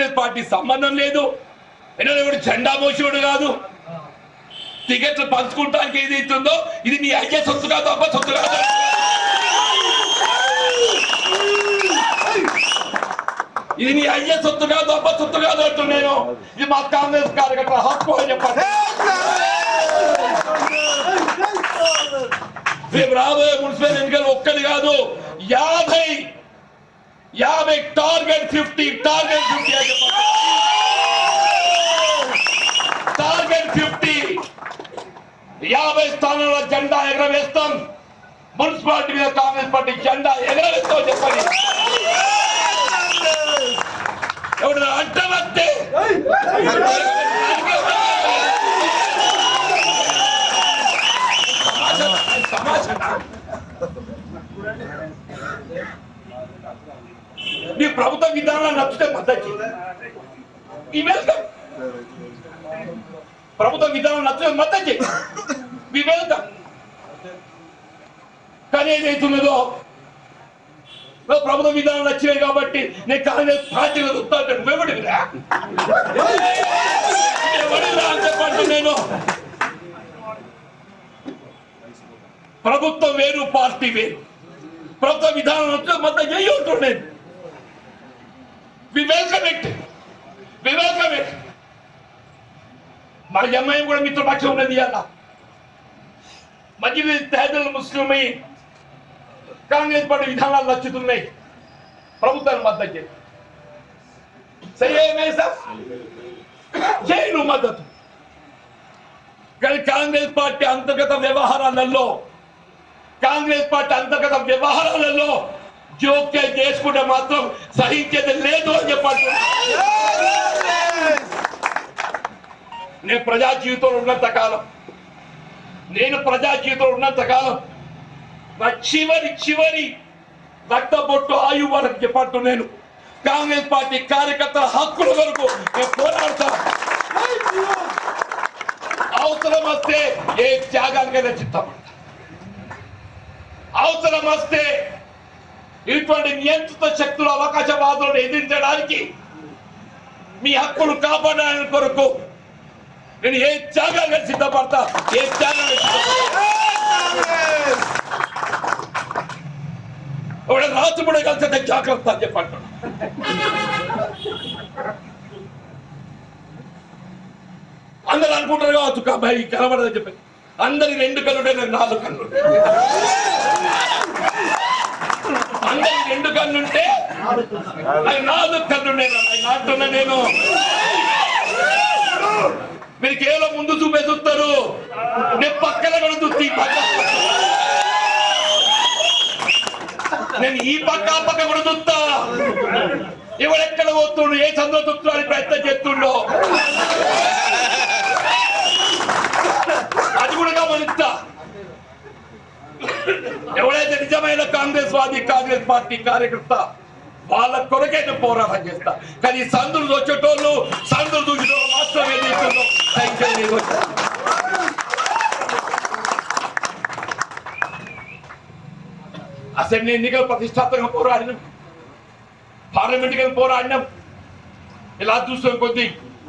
Congress party సంబంధం లేదు. ఎన్నో ఎవడు జెండా మోసేవాడు కాదు. టికెట్లు పంచుకుంటానికి ఏది ఇస్తుందో ఇది మీ అయ్యే సొత్తు కాదు అబ్బ సొత్తు కాదు. ఇది నీ అయ్యే సొత్తు కాదు అబ్బ సొత్తు కాదు అంటూ నేను ఇది మా కాంగ్రెస్ కార్యకర్తల హక్కు అని చెప్పండి. రేపు రాబోయే మున్సిపల్ ఎన్నికలు ఒక్కటి కాదు యాభై యాభై టార్గెట్ ఫిఫ్టీ టార్గెట్ ఫిఫ్టీ అని చెప్పండి టార్గెట్ ఫిఫ్టీ యాభై స్థానంలో జెండా ఎగరవేస్తాం మున్సిపాలిటీ మీద కాంగ్రెస్ పార్టీ జెండా ఎగరవేస్తాం చెప్పండి ఎవడు అంటవస్తే నీ విధానాలు నచ్చితే పద్ధతి. ఈ వెళ్తాం ప్రభుత్వ విధానం నచ్చితే మద్దతు చేయి మీ వెళ్తాం కానీ ఏదైతున్నదో ప్రభుత్వ విధానం నచ్చినాయి కాబట్టి నేను కాంగ్రెస్ పార్టీలో వస్తాను వెంబడి చెప్పండి నేను. ప్రభుత్వం వేరు పార్టీ వేరు. ప్రభుత్వ విధానం నచ్చితే మద్దతు చేయి నేను we welcome it we welcome it మన ఎంఐఎం కూడా మిత్రపక్షం ఉన్నది అలా మధ్య తేదలు ముస్లిమై కాంగ్రెస్ పార్టీ విధానాలు నచ్చుతున్నాయి. ప్రభుత్వాన్ని మద్దతు జైలు మద్దతు. కానీ కాంగ్రెస్ పార్టీ అంతర్గత వ్యవహారాలలో కాంగ్రెస్ పార్టీ అంతర్గత వ్యవహారాలలో జోక్యం చేసుకుంటే మాత్రం సహించేది లేదు అని చెప్పాలి నేను ప్రజా జీవితంలో ఉన్నంత కాలం నేను ప్రజా జీవితంలో ఉన్నంత కాలం నా చివరి చివరి రక్త బొట్టు ఆయు వరకు చెప్పట్టు నేను కాంగ్రెస్ పార్టీ కార్యకర్తల హక్కుల వరకు నేను పోరాడతా. అవసరం వస్తే ఏ త్యాగానికైనా చిత్తపడతా. అవసరం వస్తే ఇటువంటి నియంత్రిత శక్తుల అవకాశవాదులను ఎదిరించడానికి మీ హక్కులు కాపాడడానికి కొరకు నేను ఏ త్యాగాన్ని సిద్ధపడతా? ఏ త్యాగాన్ని సిద్ధపడతా? ఒకడు కలిసి జాగ్రత్త అని చెప్పంటాడు అందరు అనుకుంటారు కావచ్చు అబ్బాయి కనబడదని చెప్పి. అందరి రెండు కళ్ళు నాకు నాలుగు కళ్ళు అందరి రెండు నాకు నాలుగు. కళ్ళు ఉన్నాయి నాటున్నా నేను. మీరు కేవలం ముందు చూపే చూస్తారు. నేను పక్కన కూడా చూస్తే ఈ పక్క. నేను ఈ పక్క ఆ పక్క కూడా చూస్తా. ఎవడెక్కడ పోతుండు ఏ చంద్ర చూస్తున్నాడు ప్రయత్నం చేస్తుండో. అది కూడా గమనిస్తా. ఎవడైతే నిజమైన కాంగ్రెస్ వాది కాంగ్రెస్ పార్టీ కార్యకర్త వాళ్ళ కొరకైతే పోరాటం చేస్తా. కానీ సందులు వచ్చేటోళ్ళు సందులు దూచేటోళ్ళు మాత్రమే ఏం అసెంబ్లీ ఎన్నికలు ప్రతిష్టాత్మకంగా పోరాడినాం. పార్లమెంట్కి పోరాడినాం. ఇలా చూసిన కొద్దీ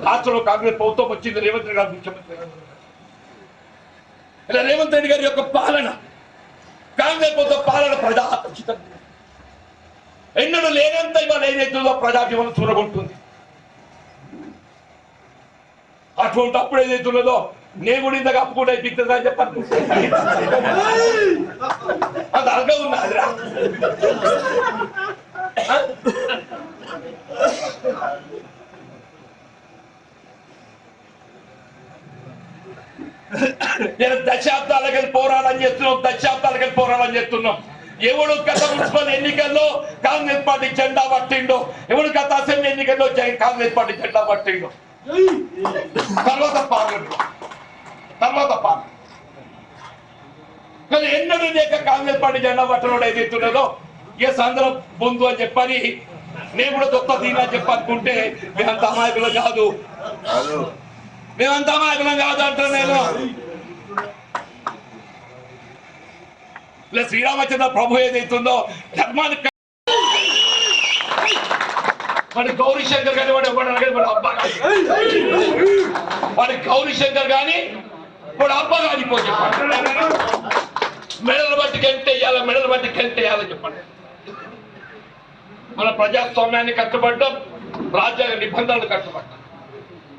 రాష్ట్రంలో కాంగ్రెస్ ప్రభుత్వం వచ్చింది రేవంత్ రెడ్డి గారు ముఖ్యమంత్రి. ఇలా రేవంత్ రెడ్డి గారి యొక్క పాలన కాంగ్రెస్ ప్రభుత్వ పాలన ప్రజా ఉచితం ఎన్నడూ లేనంత ఇవాళ ఏదైతుందో ప్రజా జీవనం చూరగొంటుంది అటువంటి అప్పుడు ఏదైతున్నదో నేను కూడా ఇంతగా అప్పుకుండా అయిపోతుందా అని చెప్పండి అంత అర్థం ఉన్నదిరా నేను దశాబ్దాలకి పోరాటం చేస్తున్నాం దశాబ్దాలకి పోరాటం చేస్తున్నాం. ఎవడు గత మున్సిపల్ ఎన్నికల్లో కాంగ్రెస్ పార్టీ జెండా పట్టిండో ఎవడు గత అసెంబ్లీ ఎన్నికల్లో కాంగ్రెస్ పార్టీ జెండా పట్టిండో? తర్వాత పార్లమెంట్. తర్వాత పార్లమెంట్. కానీ ఎన్నడూ లేక కాంగ్రెస్ పార్టీ జెండా పట్టడం ఏదైతున్నదో ఏ సందర్భం పొందు అని చెప్పని నేను కూడా గొప్ప దీనా చెప్పనుకుంటే మేమంత అమాయకులు కాదు. మేమంత అమాయకులం కాదు అంటాను నేను. లేదా శ్రీరామచంద్ర ప్రభు ఏదైతుందో ధర్మాన్ని క- వాడి గౌరీ శంకర్ కానీ వాడు ఎవడు అడగడు, వాడు అబ్బా వాడి గౌరీ శంకర్ కానీ వాడు అబ్బా కాని పో చెప్పండి. మెడలు బట్టి గంటేయాలి మెడలు బట్టి వేయాలని చెప్పండి. మన ప్రజాస్వామ్యాన్ని కట్టుబడ్డం రాజ్యాంగ నిబంధనలు కట్టుబడ్డం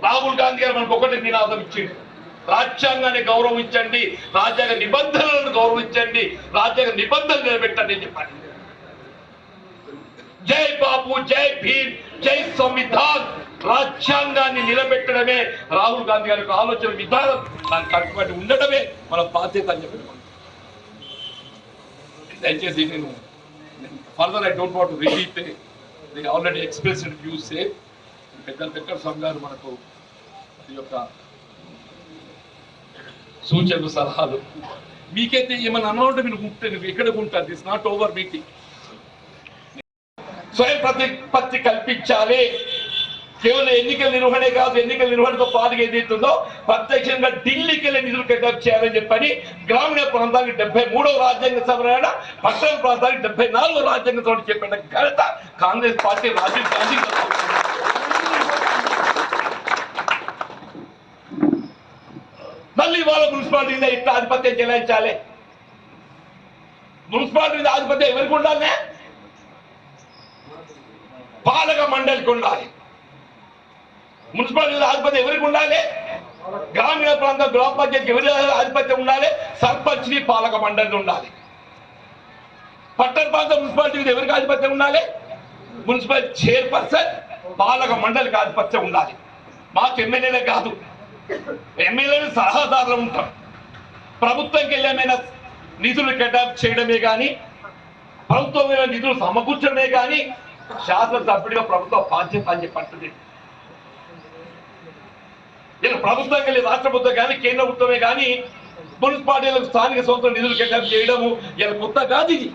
రాహుల్ గాంధీ గారు మనకు ఒకటి నినాదం ఇచ్చింది రాజ్యాంగాన్ని గౌరవించండి రాజ్యాంగ నిబంధనలను గౌరవించండి రాజ్యాంగ నిబంధనలు నిలబెట్టండి అని చెప్పండి జై బాబు జై భీమ్ జై సంవిధాన్. రాజ్యాంగాన్ని నిలబెట్టడమే రాహుల్ గాంధీ గారి యొక్క ఆలోచన విధానం. దానికి కట్టుబడి ఉండడమే మన బాధ్యత అని చెప్పి దయచేసి నేను further I don't want repeat already expressed views say పెద్ద పెద్ద స్వామి గారు మనకు ఈ యొక్క సూచనలు సలహాలు. మీకైతే ఏమైనా అమౌంట్ మీరు ఉంటే ఎక్కడ ఉంటారు దిస్ నాట్ ఓవర్ మీటింగ్ స్వయం ప్రతిపత్తి కల్పించాలి. కేవలం ఎన్నికల నిర్వహణే కాదు ఎన్నికల నిర్వహణతో పాటుగా ఏదైతుందో ప్రత్యక్షంగా ఢిల్లీకి వెళ్ళే నిధులు కేటాయింపు చేయాలని చెప్పని గ్రామీణ ప్రాంతానికి డెబ్బై మూడవ రాజ్యాంగ సభ పట్టణ ప్రాంతానికి డెబ్బై నాలుగో రాజ్యాంగ సభ చెప్పిన ఘనత కాంగ్రెస్ పార్టీ రాజీవ్ గాంధీ ఇవాళ మున్సిపాలిటీ మీద ఇట్లా ఆధిపత్యం చెలాయించాలి. మున్సిపాలిటీ మీద ఆధిపత్యం ఎవరికి ఉండాలి పాలక మండలికి ఉండాలి. మున్సిపాలిటీ ఆధిపత్యం ఎవరికి ఉండాలి? గ్రామీణ ప్రాంతం గ్రామ పంచాయతీకి ఎవరి ఆధిపత్యం ఉండాలి? సర్పంచ్ని పాలక మండలి ఉండాలి. పట్టణ ప్రాంతం మున్సిపాలిటీ మీద ఎవరికి ఆధిపత్యం ఉండాలి? మున్సిపల్ చైర్పర్సన్ పాలక మండలికి ఆధిపత్యం ఉండాలి. మాకు ఎమ్మెల్యేలే కాదు. ఎమ్మెల్యేలు సలహాదారులు ఉంటాం ప్రభుత్వంకి వెళ్ళి ఏమైనా నిధులు కేటాయింపు చేయడమే కానీ ప్రభుత్వం నిధులు సమకూర్చడమే కానీ శాసనసభ్యుడిగా ప్రభుత్వ బాధ్యత అని చెప్పి నేను ప్రభుత్వం వెళ్ళి రాష్ట్ర ప్రభుత్వం కానీ కేంద్ర ప్రభుత్వమే కానీ మున్సిపాలిటీలకు స్థానిక సంస్థల నిధులు కేటాయింపు చేయడము ఇలా కొత్త కాదు ఇది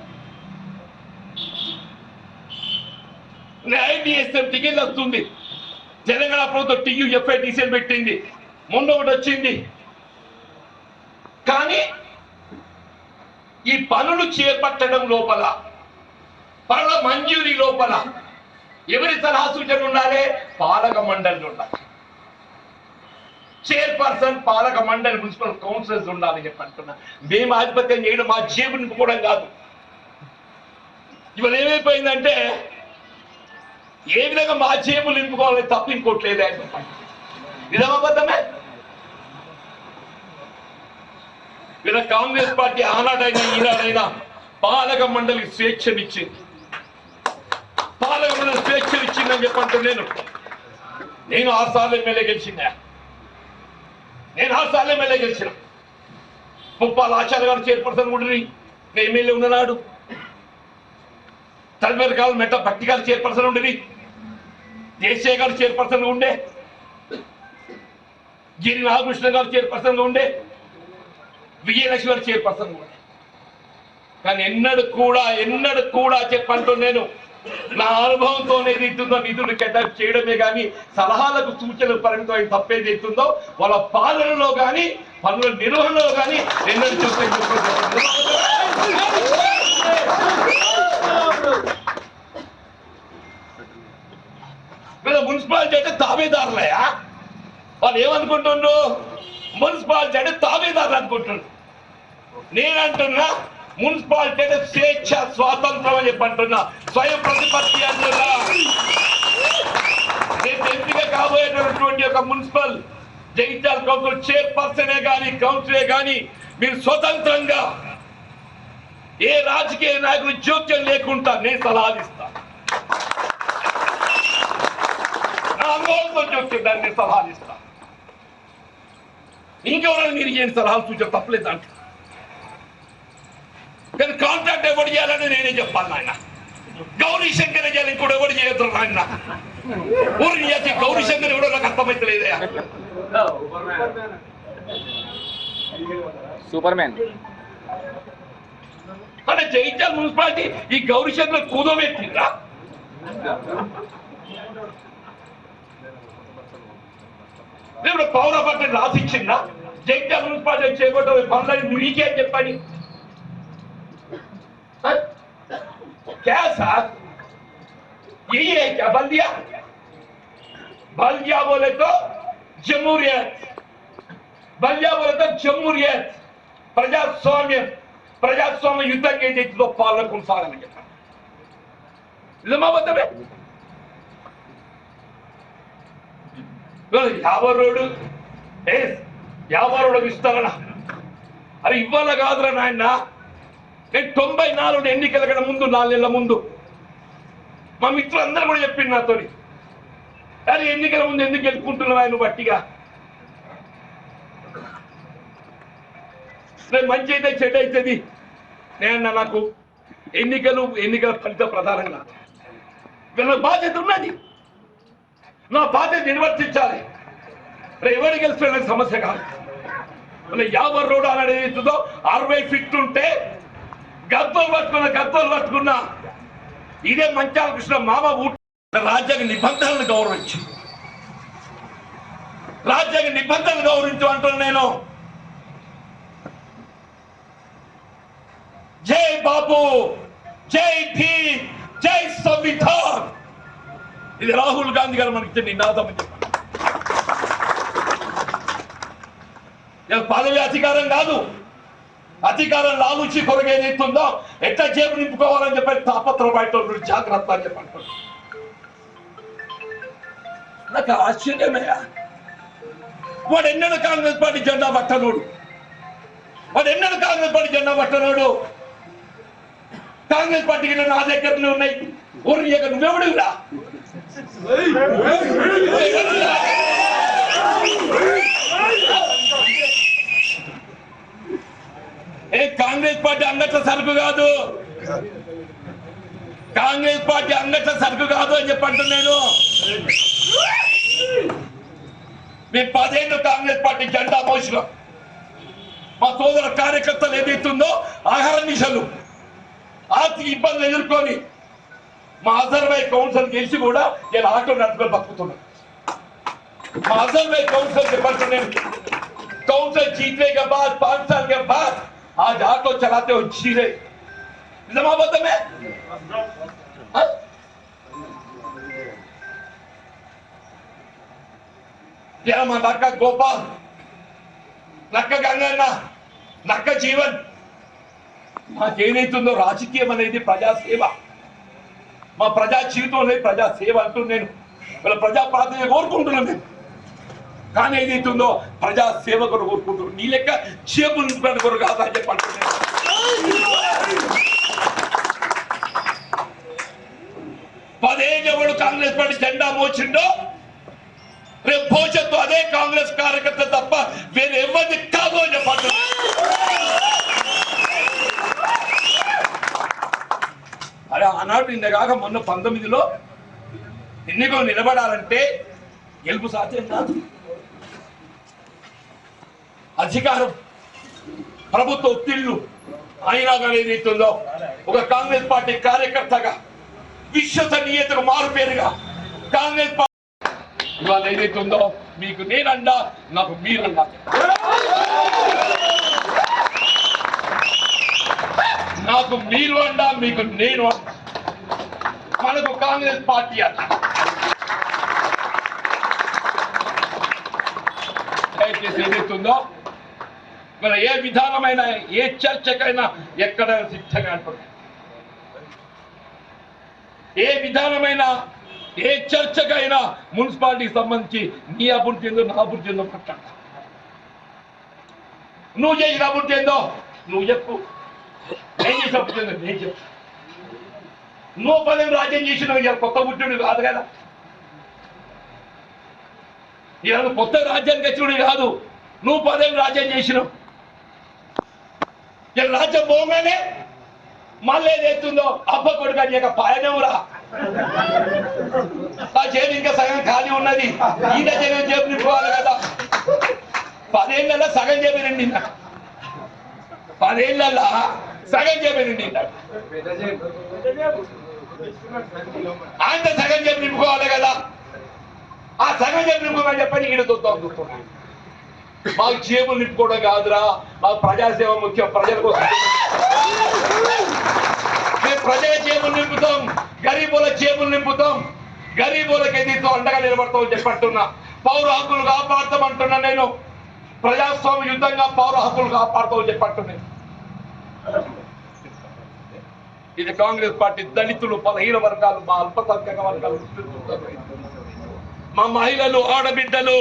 ఐటీఎస్ఎం టికెట్ వస్తుంది. తెలంగాణ ప్రభుత్వం టీయూఎఫ్ఐ ఎఫ్ఐ పెట్టింది. మొన్న ఒకటి వచ్చింది. కానీ ఈ పనులు చేపట్టడం లోపల పనుల మంజూరీ లోపల ఎవరి సలహా సూచన ఉండాలి? పాలక మండలి ఉండాలి. చైర్పర్సన్ పాలక మండలి మున్సిపల్ కౌన్సిలర్స్ ఉండాలని చెప్పి అంటున్నా. మేము ఆధిపత్యం చేయడం మా జేబు నింపుకోవడం కాదు. ఇవాళ ఏమైపోయిందంటే ఏ విధంగా మా జేబులు నింపుకోవాలి తప్ప ఇంకోట్లేదే అని చెప్పండి నిజమబద్ధమే లేదా కాంగ్రెస్ పార్టీ ఆనాడైనా ఈనాడైనా పాలక మండలి స్వేచ్ఛనిచ్చింది. పాలక మండలి స్వేచ్ఛనిచ్చిందని చెప్పంటూ నేను నేను ఆ సార్లు ఎమ్మెల్యే గెలిచిందా నేను ఆ సార్లు ఎమ్మెల్యే గెలిచిన. ముప్పాల ఆచార్య గారు చైర్పర్సన్ ఉండి నేను ఎమ్మెల్యే ఉన్ననాడు. తలమేర కాలం మెట్ట భక్తి గారు చైర్పర్సన్ ఉండేది దేశీయ గారు చైర్పర్సన్గా ఉండే. గిరి నాగకృష్ణ గారు చైర్పర్సన్గా ఉండే. విజయలక్ష్మి గారు చైర్పర్సన్ కూడా. కానీ ఎన్నడు కూడా ఎన్నడు కూడా చెప్పంటూ నేను నా అనుభవంతో ఏదైతుందో నిధులు కేటాయింపు చేయడమే కానీ సలహాలకు సూచనలు పరిమితమైన తప్పేది అవుతుందో వాళ్ళ పాలనలో కానీ పనుల నిర్వహణలో కానీ ఎన్నడు చూస్తే మున్సిపాలిటీ అంటే తాబేదారులయా వాళ్ళు ఏమనుకుంటుండ్రు మున్సిపాలిటీ అంటే తాబేదారులు అనుకుంటున్నారు. నేనంటున్నా మున్సిపాలిటీ అంటే స్వేచ్ఛ స్వాతంత్రం అని చెప్పి అంటున్నా స్వయం ప్రతిపత్తి అంటున్నా. రేపు ఎంపిక కాబోయేటటువంటి ఒక మున్సిపల్ జగిత్యాల కౌన్సిల్ చైర్పర్సనే కానీ కౌన్సిలే కానీ మీరు స్వతంత్రంగా ఏ రాజకీయ నాయకులు జోక్యం లేకుండా నేను సలహాలు ఇస్తా. నా అనుభవంతో జోక్యం దాన్ని సలహాలు ఇస్తా. ఇంకెవరైనా మీరు ఏం సలహాలు సూచన తప్పలేదు అంటే కానీ కాంట్రాక్ట్ ఎవరు చేయాలని నేనే చెప్పాలి నాయన. గౌరీ శంకర్ చేయాలి ఇంకోటి ఎవరు చేయొద్దు నాయన. ఊరి చేసి గౌరీ శంకర్ ఎవడో నాకు అర్థమైతలేదే సూపర్ మ్యాన్ మన జగిత్యాల మున్సిపాలిటీ ఈ గౌరీ శంకర్ కూదోబెట్టిందా ఇప్పుడు పౌర పట్టణ రాసిచ్చిందా జగిత్యాల మున్సిపాలిటీ చేపట్టే పనులని మీకే చెప్పని క్యా సార్ यही है क्या बल्दिया बल्दिया बोले तो जमहूरियत बल्दिया बोले तो जमहूरियत ప్రజాస్వామ్యం ప్రజాస్వామ్య యుద్ధం ఏదైతుందో పాలన కొనసాగాలని చెప్పారు నిజమా అబద్ధమే యాభై రోడ్డు ఏ యాభై రోడ్డు విస్తరణ అరే ఇవ్వాల కాదురా నాయన నేను తొంభై నాలుగు ఎన్నికల కన్నా ముందు నాలుగేళ్ళ ముందు. మా మిత్రులందరూ కూడా చెప్పింది నాతోని. కానీ ఎన్నికల ముందు ఎందుకు గెలుపుకుంటున్నావు ఆయన బట్టిగా రేపు మంచి అయితే చెడ్డ అవుతుంది నేను నాకు ఎన్నికలు ఎన్నికల ఫలితం ప్రధానంగా వీళ్ళ బాధ్యత ఉన్నది. నా బాధ్యత నిర్వర్తించాలి. రే ఎవరికి గెలిచిన సమస్య కాదు. యాభై రోడ్ అనేది అవుతుందో అరవై ఫిట్ ఉంటే గద్దలు పట్టుకున్న గద్దలు పట్టుకున్న. ఇదే మంచాల కృష్ణ మామ ఊట. రాజ్యాంగ నిబంధనలు గౌరవించు. రాజ్యాంగ నిబంధనలు గౌరవించు అంటున్నా నేను. జై బాబు జై భీమ్ జై సంవిధాన్. ఇది రాహుల్ గాంధీ గారు మనకి ఇచ్చిన నినాదం అని పదవి అధికారం కాదు. అధికారం లాలుచి కొరకు ఏదైతుందో ఎట్లా జేబు నింపుకోవాలని చెప్పి తాపత్ర బయట జాగ్రత్త అని చెప్పంటారు నాకు ఆశ్చర్యమయ్యా వాడు ఎన్నడూ కాంగ్రెస్ పార్టీ జెండా పట్టనోడు వాడు ఎన్నడూ కాంగ్రెస్ పార్టీ జెండా పట్టనోడు కాంగ్రెస్ పార్టీకి నా దగ్గరలో ఉన్నాయి ఊరి దగ్గర నువ్వెవడురా ఏ కాంగ్రెస్ పార్టీ అంగట్ల సరుకు కాదు కాంగ్రెస్ పార్టీ అంగట్ల సరుకు కాదు అని చెప్పంటు నేను మేము పదేళ్ళు కాంగ్రెస్ పార్టీ జెండా మోసినాం మా సోదర కార్యకర్తలు ఏదైతుందో ఆహార నిశలు ఆర్థిక ఇబ్బందులు ఎదుర్కొని మా అజర్వై కౌన్సిల్ గెలిచి కూడా నేను ఆటో నడుపుకొని బతుకుతున్నాను మా अजहर काउंसिल के पर నేను काउंसिल जीतने के बाद पांच साल के बाद आज ऑटो चलाते हो जी रहे निजामाबाद में हाँ? क्या మా నక్క గోపాల్ నక్క గంగన్న నక్క జీవన్ మాకేదైతుందో రాజకీయం అనేది ప్రజాసేవ మా ప్రజా జీవితం అనేది ప్రజాసేవ అంటూ నేను వాళ్ళ ప్రజా ప్రాతినిధ్యం కోరుకుంటున్నాను నేను కానీ ఏదైతుందో ప్రజా సేవ కొరకు కోరుకుంటున్నాను నీ లెక్క చేపలు కొరకు కాదు అని చెప్పి అంటున్నాను కాంగ్రెస్ పార్టీ జెండా మోచిండో రేపు భవిష్యత్తు అదే కాంగ్రెస్ కార్యకర్త తప్ప వేరే ఎవరిది కాదు అని చెప్పండి అరే ఆనాడు నిన్న కాక మొన్న పంతొమ్మిదిలో ఎన్నికలు నిలబడాలంటే గెలుపు సాధ్యం కాదు. అధికారం ప్రభుత్వ ఒత్తిళ్ళు అయినా కానీ ఏదైతుందో ఒక కాంగ్రెస్ పార్టీ కార్యకర్తగా విశ్వసనీయతకు మారు పేరుగా కాంగ్రెస్ పార్టీ ఇవాళ ఏదైతుందో మీకు నేనండా నాకు మీరండా నాకు మీరు అండా మీకు నేను అండా. మనకు కాంగ్రెస్ పార్టీ అన్న. దయచేసి ఏదైతుందో మరి ఏ విధానమైన ఏ చర్చకైనా ఎక్కడ సిద్ధంగా ఏ విధానమైన ఏ చర్చకైనా మున్సిపాలిటీకి సంబంధించి నీ అభివృద్ధి ఏందో నా అభివృద్ధి ఏందో మాట్లాడతా నువ్వు చేసిన అభివృద్ధి ఏందో నువ్వు చెప్పు. నేను చేసిన అభివృద్ధి ఏందో నేను చెప్పు. నువ్వు పదవి రాజ్యం చేసిన కొత్త పుట్టుడు కాదు కదా. ఈరోజు కొత్త రాజ్యానికి వచ్చినవి కాదు. నువ్వు పదవి రాజ్యం చేసినావు. ఇలా రాజ్యం పోగానే మళ్ళీ ఏదైతుందో అబ్బ కొడుకు అని యొక్క పాయనవురా ఆ జైలు ఇంకా సగం ఖాళీ ఉన్నది. ఈయన జగన్ జేబు నింపుకోవాలి కదా. పదేళ్ళ సగం జేబు నిండి పదేళ్ళ సగం జేబు నిండి ఆయన సగం జేబు నింపుకోవాలి కదా. ఆ సగం జేబు నింపుకోమని చెప్పని ఈయన చూస్తాం చూస్తున్నాను మాకు జేబులు నింపుకోవడం కాదురా. మాకు ప్రజాసేవ ముఖ్యం ప్రజల కోసం. మేము ప్రజల జేబులు నింపుతాం. గరీబుల జేబులు నింపుతాం. గరీబులకి దీంతో అండగా నిలబడతామని చెప్పంటున్నా పౌర హక్కులు కాపాడతామంటున్నా నేను. ప్రజాస్వామ్య యుద్ధంగా పౌర హక్కులు కాపాడుతామని చెప్పంటున్నాను ఇది కాంగ్రెస్ పార్టీ దళితులు బలహీన వర్గాలు మా అల్పసంఖ్యాక వర్గాలు. మా మహిళలు ఆడబిడ్డలు.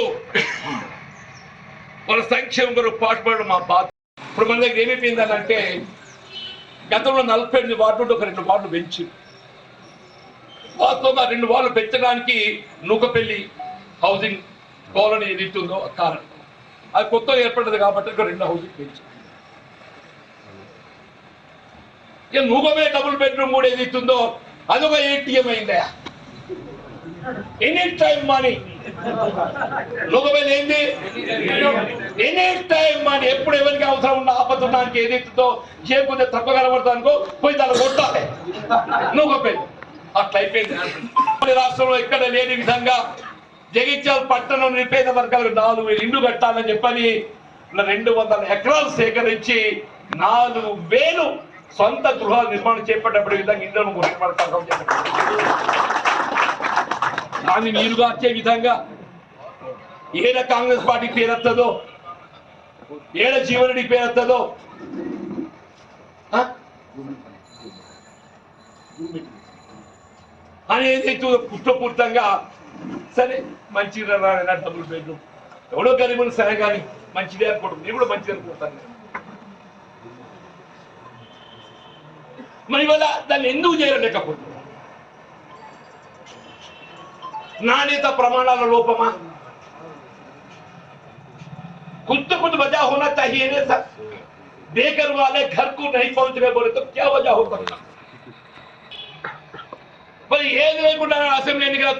వాళ్ళ సంక్షేమం కొరకు పాటుపడడం మా బాధ ఇప్పుడు మన దగ్గర ఏమైపోయిందని అంటే గతంలో నలభై ఎనిమిది వార్డులు ఒక రెండు వార్డులు పెంచి వాస్తవంగా రెండు వార్డులు పెంచడానికి నూకపల్లి హౌసింగ్ కాలనీ ఏదైతే ఉందో కారణం అది కొత్తగా ఏర్పడ్డది కాబట్టి ఒక రెండు హౌసింగ్ పెంచి ఇక నూకమే డబుల్ బెడ్రూమ్ కూడా ఏదైతుందో అదొక ఏటీఎం అయిందా ఎనీ టైం మనీ లోకమైన ఏంది? ఎనీ టైం మనీ ఎప్పుడు ఎవరికి అవసరం ఉన్న ఆపత్తున్నానికి ఏదైతుందో కొంచెం తక్కువ కనబడతానుకో పోయి దాన్ని కొట్టాలి. నూకపేలు అట్లా అయిపోయింది. రాష్ట్రంలో ఎక్కడ లేని విధంగా జగిత్యాల పట్టణం నిరుపేద వర్గాలకు నాలుగు వేలు ఇండ్లు కట్టాలని చెప్పని రెండు వందల ఎకరాలు సేకరించి నాలుగు వేలు సొంత గృహాలు నిర్మాణం చేపట్టబడే విధంగా ఇండ్లను నిర్మాణం దాన్ని నీరుగార్చే విధంగా ఏడ కాంగ్రెస్ పార్టీ పేరెత్తదో ఏడ జీవనుడి పేరెత్తదో ఆ? అనేది పుష్టపూర్తంగా సరే మంచి డబుల్ బెడ్రూమ్ ఎవడో గరీబులు సరే కానీ మంచిదే అనుకుంటుంది నేను కూడా మంచిది అనుకుంటాను. మరి ఇవాళ దాన్ని ఎందుకు చేయలేకపోతున్నా नान्यता प्रमाणाला लोपमा खुद तो खुद वजह होना चाहिए ना सर बेघर वाले घर को नहीं पहुंच रहे बोले तो क्या वजह हो सकता మరి ఏది లేకుండా అసెంబ్లీ ఎన్నికల